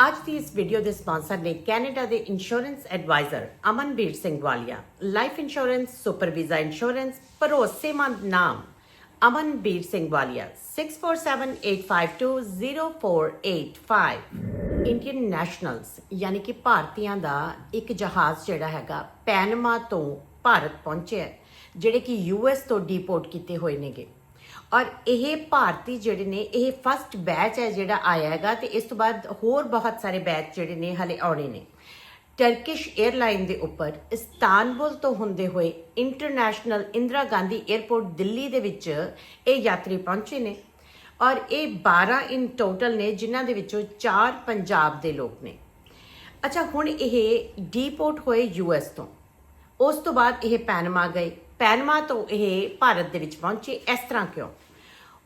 ਅੱਜ ਦੀ ਇਸ ਵੀਡੀਓ ਦੇ ਸਪਾਂਸਰ ਨੇ ਕੈਨੇਡਾ ਦੇ insurance advisor Amanveer Singh Walia life insurance super visa insurance ਭਰੋਸੇਮੰਦ ਨਾਮ ਅਮਨਵੀਰ ਸਿੰਘ ਵਾਲੀਆ 6478520485 ਇੰਡੀਅਨ ਨੈਸ਼ਨਲਸ ਯਾਨੀ ਕਿ ਭਾਰਤੀਆਂ ਦਾ ਇੱਕ ਜਹਾਜ਼ ਜਿਹੜਾ ਹੈਗਾ ਪੈਨਮਾ ਤੋਂ ਭਾਰਤ ਪਹੁੰਚਿਆ ਜਿਹੜੇ ਕਿ ਯੂਐਸ ਤੋਂ ਡੀਪੋਰਟ ਕੀਤੇ ਹੋਏ ਨੇਗੇ। ਔਰ ਇਹ ਭਾਰਤੀ ਜਿਹੜੇ ਨੇ, ਇਹ ਫਸਟ ਬੈਚ ਹੈ ਜਿਹੜਾ ਆਇਆ ਹੈਗਾ ਤੇ ਇਸ ਤੋਂ ਬਾਅਦ ਹੋਰ ਬਹੁਤ ਸਾਰੇ ਬੈਚ ਜਿਹੜੇ ਨੇ ਹਲੇ ਆਉਣੇ ਨੇ। ਟਰਕਿਸ਼ 에ਅਰਲਾਈਨ ਦੇ ਉੱਪਰ ਇਸਤਾਨਬੁਲ ਤੋਂ ਹੁੰਦੇ ਹੋਏ ਇੰਟਰਨੈਸ਼ਨਲ ਇੰਦਰਾ ਗਾਂਧੀ 에ਅਰਪੋਰਟ ਦਿੱਲੀ ਦੇ ਵਿੱਚ ਇਹ ਯਾਤਰੀ ਪਹੁੰਚੇ ਨੇ ਔਰ ਇਹ 12 ਇਨ ਟੋਟਲ ਨੇ, ਜਿਨ੍ਹਾਂ ਦੇ ਵਿੱਚੋਂ 4 ਪੰਜਾਬ ਦੇ ਲੋਕ ਨੇ। ਅੱਛਾ, ਹੁਣ ਇਹ ਡੀਪੋਰਟ ਹੋਏ ਯੂਐਸ ਤੋਂ। ਉਸ ਤੋਂ ਬਾਅਦ ਇਹ ਪੈਨਮਾ ਗਏ। ਪੈਨਮਾ ਤੋਂ ਇਹ ਭਾਰਤ ਦੇ ਵਿੱਚ ਪਹੁੰਚੇ, ਇਸ ਤਰ੍ਹਾਂ ਕਿਉਂ?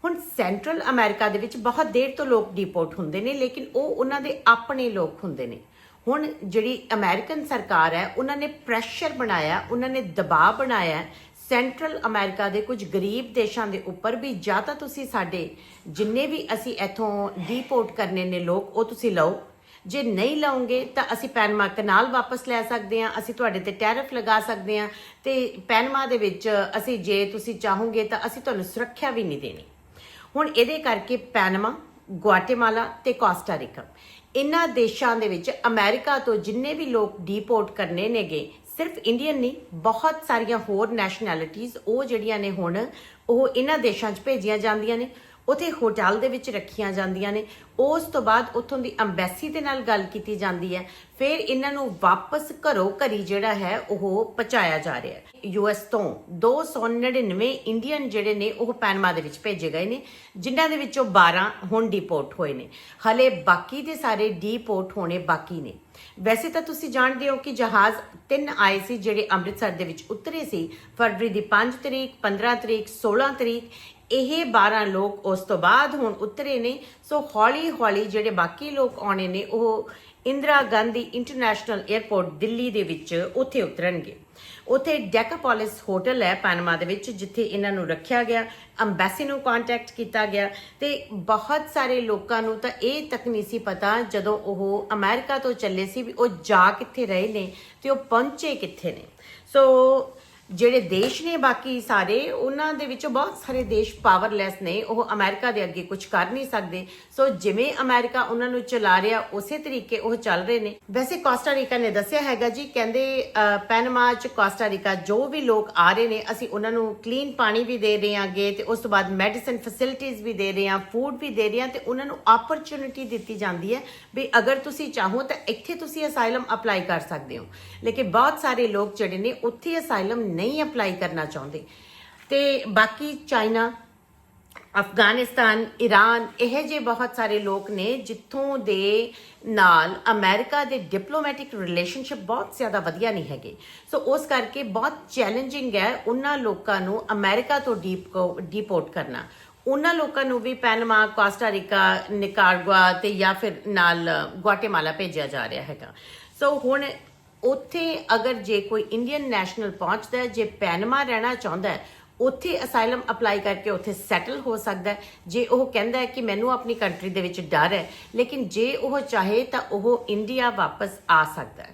ਹੁਣ ਸੈਂਟਰਲ ਅਮਰੀਕਾ ਦੇ ਵਿੱਚ ਬਹੁਤ ਦੇਰ ਤੋਂ ਲੋਕ ਡੀਪੋਰਟ ਹੁੰਦੇ ਨੇ, ਲੇਕਿਨ ਉਹ ਉਹਨਾਂ ਦੇ ਆਪਣੇ ਲੋਕ ਹੁੰਦੇ ਨੇ। ਹੁਣ ਜਿਹੜੀ ਅਮਰੀਕਨ ਸਰਕਾਰ ਹੈ, ਉਹਨਾਂ ਨੇ ਪ੍ਰੈਸ਼ਰ ਬਣਾਇਆ, ਉਹਨਾਂ ਨੇ ਦਬਾਅ ਬਣਾਇਆ। ਸੈਂਟਰਲ ਅਮਰੀਕਾ ਦੇ ਕੁਝ ਗਰੀਬ ਦੇਸ਼ਾਂ ਦੇ ਉੱਪਰ ਵੀ ਜਾਂ ਤਾਂ ਤੁਸੀਂ ਸਾਡੇ ਜਿੰਨੇ ਵੀ ਅਸੀਂ ਇੱਥੋਂ ਡੀਪੋਰਟ ਕਰਨੇ ਨੇ ਲੋਕ, ਉਹ ਤੁਸੀਂ ਲਓ। ਜੇ ਨਹੀਂ ਲਾਉਂਗੇ ਤਾਂ ਅਸੀਂ ਪੈਨਮਾ ਕਨਾਲ ਵਾਪਸ ਲੈ ਸਕਦੇ ਹਾਂ, ਅਸੀਂ ਤੁਹਾਡੇ ਤੇ ਟੈਰਿਫ ਲਗਾ ਸਕਦੇ ਹਾਂ ਤੇ ਪੈਨਮਾ ਦੇ ਵਿੱਚ ਅਸੀਂ ਜੇ ਤੁਸੀਂ ਚਾਹੋਗੇ ਤਾਂ ਅਸੀਂ ਤੁਹਾਨੂੰ ਸੁਰੱਖਿਆ ਵੀ ਨਹੀਂ ਦੇਣੀ। ਹੁਣ ਇਹਦੇ ਕਰਕੇ ਪੈਨਮਾ ਗੁਆਟੇਮਾਲਾ ਤੇ ਕੋਸਟਾ ਰੀਕਾ। ਇਹਨਾਂ ਦੇਸ਼ਾਂ ਦੇ ਵਿੱਚ ਅਮਰੀਕਾ ਤੋਂ ਜਿੰਨੇ ਵੀ ਲੋਕ ਡੀਪੋਰਟ ਕਰਨੇ ਨੇਗੇ, ਸਿਰਫ ਇੰਡੀਅਨ ਨਹੀਂ, ਬਹੁਤ ਸਾਰੀਆਂ ਹੋਰ ਨੈਸ਼ਨੈਲਿਟੀਜ਼ ਉਹ ਜਿਹੜੀਆਂ ਨੇ ਹੁਣ, ਉਹ ਇਹਨਾਂ ਦੇਸ਼ਾਂ 'ਚ ਭੇਜੀਆਂ ਜਾਂਦੀਆਂ ਨੇ। ਉਥੇ ਹੋਟਲ ਦੇ ਵਿੱਚ ਰੱਖੀਆਂ ਜਾਂਦੀਆਂ ਨੇ। ਉਸ ਤੋਂ ਬਾਅਦ ਉੱਥੋਂ ਦੀ ਅੰਬੈਸੀ ਦੇ ਨਾਲ ਗੱਲ ਕੀਤੀ ਜਾਂਦੀ ਹੈ। ਫਿਰ ਇਹਨਾਂ ਨੂੰ ਵਾਪਸ ਘਰੋਂ ਘਰੀ ਜਿਹੜਾ ਹੈ, ਉਹ ਪਹੁੰਚਾਇਆ ਜਾ ਰਿਹਾ ਹੈ। ਯੂਐਸ ਤੋਂ 299 ਇੰਡੀਅਨ ਜਿਹੜੇ ਨੇ, ਉਹ ਪੈਨਮਾ ਦੇ ਵਿੱਚ ਭੇਜੇ ਗਏ ਨੇ, ਜਿਨ੍ਹਾਂ ਦੇ ਵਿੱਚੋਂ 12 ਹੁਣ ਡੀਪੋਰਟ ਹੋਏ ਨੇ। ਹਲੇ ਬਾਕੀ ਦੇ ਸਾਰੇ ਡੀਪੋਰਟ ਹੋਣੇ ਬਾਕੀ ਨੇ। ਵੈਸੇ ਤਾਂ ਤੁਸੀਂ ਜਾਣਦੇ ਹੋ ਕਿ ਜਹਾਜ਼ ਤਿੰਨ ਆਏ ਸੀ, ਜਿਹੜੇ ਅੰਮ੍ਰਿਤਸਰ ਦੇ ਵਿੱਚ ਉਤਰੇ ਸੀ। ਫਰਵਰੀ ਦੀ 5 ਤਰੀਕ 15 ਤਰੀਕ 16 ਤਰੀਕ ਇਹ 12 ਲੋਕ ਉਸ ਤੋਂ ਬਾਅਦ ਹੁਣ ਉਤਰੇ ਨੇ। ਸੋ ਹੌਲੀ ਹੌਲੀ ਜਿਹੜੇ ਬਾਕੀ ਲੋਕ ਆਉਣੇ ਨੇ, ਉਹ ਇੰਦਰਾ ਗਾਂਧੀ ਇੰਟਰਨੈਸ਼ਨਲ 에ਅਰਪੋਰਟ ਦਿੱਲੀ ਦੇ ਵਿੱਚ ਉੱਥੇ ਉਤਰਨਗੇ। ਉੱਥੇ ਡੈਕਾਪੋਲਿਸ ਹੋਟਲ ਹੈ ਪਨਾਮਾ ਦੇ ਵਿੱਚ, ਜਿੱਥੇ ਇਹਨਾਂ ਨੂੰ ਰੱਖਿਆ ਗਿਆ ਅੰਬੈਸੀ ਨੂੰ ਕੰਟੈਕਟ ਕੀਤਾ ਗਿਆ ਤੇ ਬਹੁਤ ਸਾਰੇ ਲੋਕਾਂ ਨੂੰ ਤਾਂ ਇਹ ਤੱਕ ਨਹੀਂ ਸੀ ਪਤਾ ਜਦੋਂ ਉਹ ਅਮਰੀਕਾ ਤੋਂ ਚੱਲੇ ਸੀ ਵੀ ਉਹ ਜਾ ਕਿੱਥੇ ਰਹੇ ਨੇ ਤੇ ਉਹ ਪਹੁੰਚੇ ਕਿੱਥੇ ਨੇ। ਸੋ ਜਿਹੜੇ ਦੇਸ਼ ਨੇ, ਬਾਕੀ ਸਾਰੇ, ਉਹਨਾਂ ਦੇ ਵਿੱਚੋਂ ਬਹੁਤ ਸਾਰੇ ਦੇਸ਼ ਪਾਵਰਲੈਸ ਨੇ। ਉਹ ਅਮਰੀਕਾ ਦੇ ਅੱਗੇ ਕੁਝ ਕਰ ਨਹੀਂ ਸਕਦੇ। ਸੋ ਜਿਵੇਂ ਅਮਰੀਕਾ ਉਹਨਾਂ ਨੂੰ ਚਲਾ ਰਿਹਾ, ਉਸੇ ਤਰੀਕੇ ਉਹ ਚੱਲ ਰਹੇ ਨੇ। ਵੈਸੇ ਕੋਸਟਾਰੀਕਾ ਨੇ ਦੱਸਿਆ ਹੈਗਾ ਜੀ, ਕਹਿੰਦੇ ਪੈਨਮਾ ਚ ਕੋਸਟਾਰੀਕਾ ਜੋ ਵੀ ਲੋਕ ਆ ਰਹੇ ਨੇ, ਅਸੀਂ ਉਹਨਾਂ ਨੂੰ ਕਲੀਨ ਪਾਣੀ ਵੀ ਦੇ ਰਹੇ ਆਂਗੇ ਤੇ ਉਸ ਤੋਂ ਬਾਅਦ ਮੈਡੀਸਨ ਫੈਸਿਲਿਟੀਆਂ ਵੀ ਦੇ ਰਹੇ ਆਂ ਫੂਡ ਵੀ ਦੇ ਰਹੇ ਆਂ ਤੇ ਉਹਨਾਂ ਨੂੰ ਓਪਰਚ्युनिटी ਦਿੱਤੀ ਜਾਂਦੀ ਹੈ ਵੀ ਅਗਰ ਤੁਸੀਂ ਚਾਹੋ ਤਾਂ ਇੱਥੇ ਤੁਸੀਂ ਅਸਾਈਲਮ ਅਪਲਾਈ ਕਰ ਸਕਦੇ ਹੋ। ਲੇਕਿਨ ਬਹੁਤ ਸਾਰੇ ਲੋਕ ਜਿਹੜੇ ਨੇ, ਉੱਥੇ ਅਸਾਈਲਮ ਨਹੀਂ ਅਪਲਾਈ ਕਰਨਾ ਚਾਹੁੰਦੇ। ਤੇ ਬਾਕੀ ਚਾਈਨਾ, ਅਫਗਾਨਿਸਤਾਨ ਈਰਾਨ ਇਹ ਜੇ ਬਹੁਤ ਸਾਰੇ ਲੋਕ ਨੇ ਜਿੱਥੋਂ ਦੇ ਨਾਲ ਅਮਰੀਕਾ ਦੇ ਡਿਪਲੋਮੈਟਿਕ ਰਿਲੇਸ਼ਨਸ਼ਿਪ ਬਹੁਤ ਜ਼ਿਆਦਾ ਵਧੀਆ ਨਹੀਂ ਹੈਗੇ। ਸੋ ਉਸ ਕਰਕੇ ਬਹੁਤ ਚੈਲੰਜਿੰਗ ਹੈ ਉਹਨਾਂ ਲੋਕਾਂ ਨੂੰ ਅਮਰੀਕਾ ਤੋਂ ਡੀਪ ਡੀਪੋਰਟ ਕਰਨਾ। ਉਹਨਾਂ ਲੋਕਾਂ ਨੂੰ ਵੀ Panama Costa Rica Rica Nicaragua ਤੇ ਜਾਂ ਫਿਰ ਨਾਲ ਗੁਆਟੇਮਾਲਾ ਭੇਜਿਆ ਜਾ ਰਿਹਾ ਹੈਗਾ। ਸੋ ਹੁਣ ਉੱਥੇ ਅਗਰ ਜੇ ਕੋਈ ਇੰਡੀਅਨ ਨੈਸ਼ਨਲ ਪਹੁੰਚਦਾ ਹੈ, ਜੇ ਪੈਨਮਾ ਰਹਿਣਾ ਚਾਹੁੰਦਾ ਹੈ, ਉੱਥੇ ਅਸਾਈਲਮ ਅਪਲਾਈ ਕਰਕੇ ਉੱਥੇ ਸੈਟਲ ਹੋ ਸਕਦਾ ਹੈ। ਜੇ ਉਹ ਕਹਿੰਦਾ ਹੈ ਕਿ ਮੈਨੂੰ ਆਪਣੀ ਕੰਟਰੀ ਦੇ ਵਿੱਚ ਡਰ ਹੈ, ਲੇਕਿਨ ਜੇ ਉਹ ਚਾਹੇ ਤਾਂ ਉਹ ਇੰਡੀਆ ਵਾਪਸ ਆ ਸਕਦਾ ਹੈ।